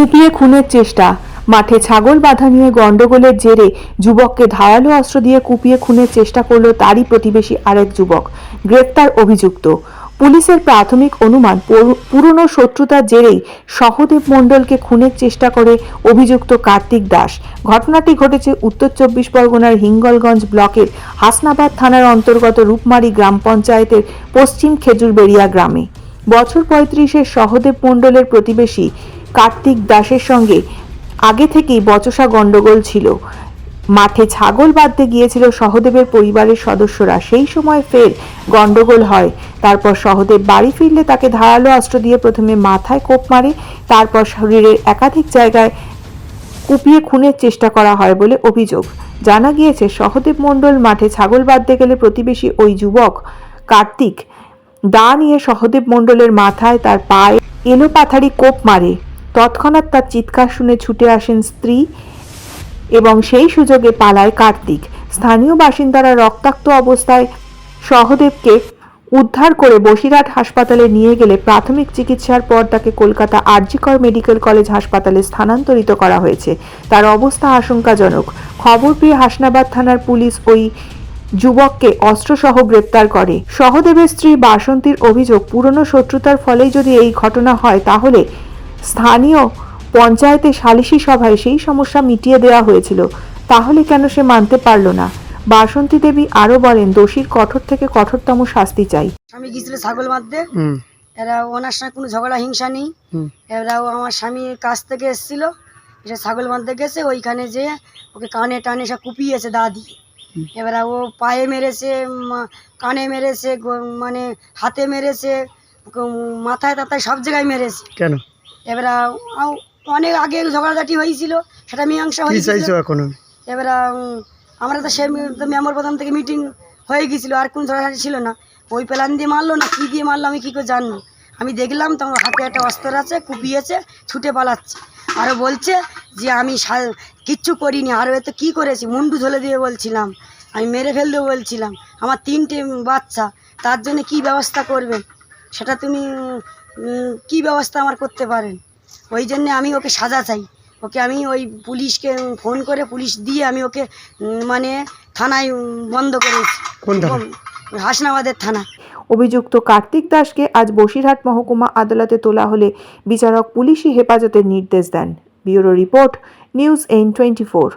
কুপিয়ে খুনের চেষ্টা। মাঠে ছাগল বাঁধা নিয়ে গন্ডগোলের জেরে যুবককে ধারালো অস্ত্র দিয়ে কুপিয়ে খুনের চেষ্টা করল তারই প্রতিবেশী আরেক যুবক। গ্রেপ্তার অভিযুক্ত। পুলিশের প্রাথমিক অনুমান পুরনো শত্রুতার জেরেই সহদেব মণ্ডলকে খুনের চেষ্টা করে অভিযুক্ত কার্তিক দাস। ঘটনাটি ঘটেছে উত্তর চব্বিশ পরগনার হিঙ্গলগঞ্জ ব্লকের হাসনাবাদ থানার অন্তর্গত রূপমারি গ্রাম পঞ্চায়েতের পশ্চিম খেজুরবেড়িয়া গ্রামে। বছর পঁয়ত্রিশের সহদেব মণ্ডলের প্রতিবেশী কার্তিক দাসের সঙ্গে আগে থেকেই বচসা গন্ডগোল ছিল। মাঠে ছাগল বাঁধতে গিয়েছিল সহদেবের পরিবারের সদস্যরা। সেই সময় ফের গন্ডগোল হয়। তারপর সহদেব বাড়ি ফিরলে তাকে ধারালো অস্ত্র দিয়ে প্রথমে মাথায় কোপ মারে, তারপর শরীরের একাধিক জায়গায় কুপিয়ে খুনের চেষ্টা করা হয় বলে অভিযোগ। জানা গিয়েছে, সহদেব মণ্ডল মাঠে ছাগল বাঁধতে গেলে প্রতিবেশী ওই যুবক কার্তিক দা নিয়ে সহদেব মণ্ডলের মাথায় তার পায়ে এলো পাথারি কোপ মারে। তৎক্ষণাৎ তার চিৎকার শুনে ছুটে আসেন স্ত্রী এবং সেই সুযোগে পালায় কার্তিক। স্থানীয় বাসিন্দারা রক্তাক্ত অবস্থায় সহদেবকে উদ্ধার করে বসিরহাট হাসপাতালে নিয়ে গেলে প্রাথমিক চিকিৎসার পর তাকে কলকাতা আরজিকর মেডিকেল কলেজ হাসপাতালে স্থানান্তরিত করা হয়েছে। তার অবস্থা আশঙ্কাজনক। খবর পেয়ে হাসনাবাদ থানার পুলিশ ওই যুবককে অস্ত্রসহ গ্রেপ্তার করে। সহদেবের স্ত্রী বাসন্তীর অভিযোগ, পুরনো শত্রুতার ফলেই যদি এই ঘটনা হয়, তাহলে স্থানীয় পঞ্চায়েতে সালিশি সভায় সেই সমস্যা মিটিয়ে দেওয়া হয়েছিল। তাহলে কেন সে মানতে পারল না? বাসন্তী দেবী আরও বলেন দোষীর কঠোর থেকে কঠোরতম শাস্তি চাই। স্বামী গিয়েছিল ছাগল হুম। এরা ওনার সঙ্গে কোনো ঝগড়া হিংসা নেই। এরা ও আমার স্বামীর কাছ থেকে এসেছিল। এসে ছাগল বাঁধতে গেছে ওইখানে যে ওকে কানে টানে সব কুপিয়েছে দা দিয়ে। এবার ও পায়ে মেরেছে কানে মেরেছে মানে হাতে মেরেছে মাথায় তাতায় সব জায়গায় মেরেছে। কেন? এবার অনেক আগে ঝগড়াঝাটি হয়েছিল সেটা মীমাংসা হয়েছিল। এখন? এবার আমরা তো সে মেম্বার প্রধান থেকে মিটিং হয়ে গেছিল আর কোন ঝড়াঝাটি ছিল না। ওই প্ল্যান দিয়ে মারলো না কী দিয়ে মারলো আমি কী করে জানব? আমি দেখলাম তোমার হাতে একটা অস্ত্র আছে কুপিয়েছে ছুটে পালাচ্ছে। আরও বলছে যে আমি কিচ্ছু করিনি আরও এতে কী করেছি? মুন্ডু ধলে দিয়ে বলছিলাম আমি মেরে ফেল দেবো বলছিলাম আমার তিনটে বাচ্চা তার জন্য কি ব্যবস্থা করবেন সেটা তুমি কি ব্যবস্থা আমার করতে পারেন? ওই জন্য আমি ওকে সাজা চাই। ওকে আমি ওই পুলিশকে ফোন করে পুলিশ দিয়ে আমি ওকে মানে থানায় বন্ধ করেছি। হাসনাবাদের থানা। অভিযুক্ত কার্তিক দাসকে আজ বসিরহাট মহকুমা আদালতে তোলা হলে বিচারক পুলিশি হেফাজতের নির্দেশ দেন। ব্যুরো রিপোর্ট নিউজ এইন টোয়েন্টি ফোর।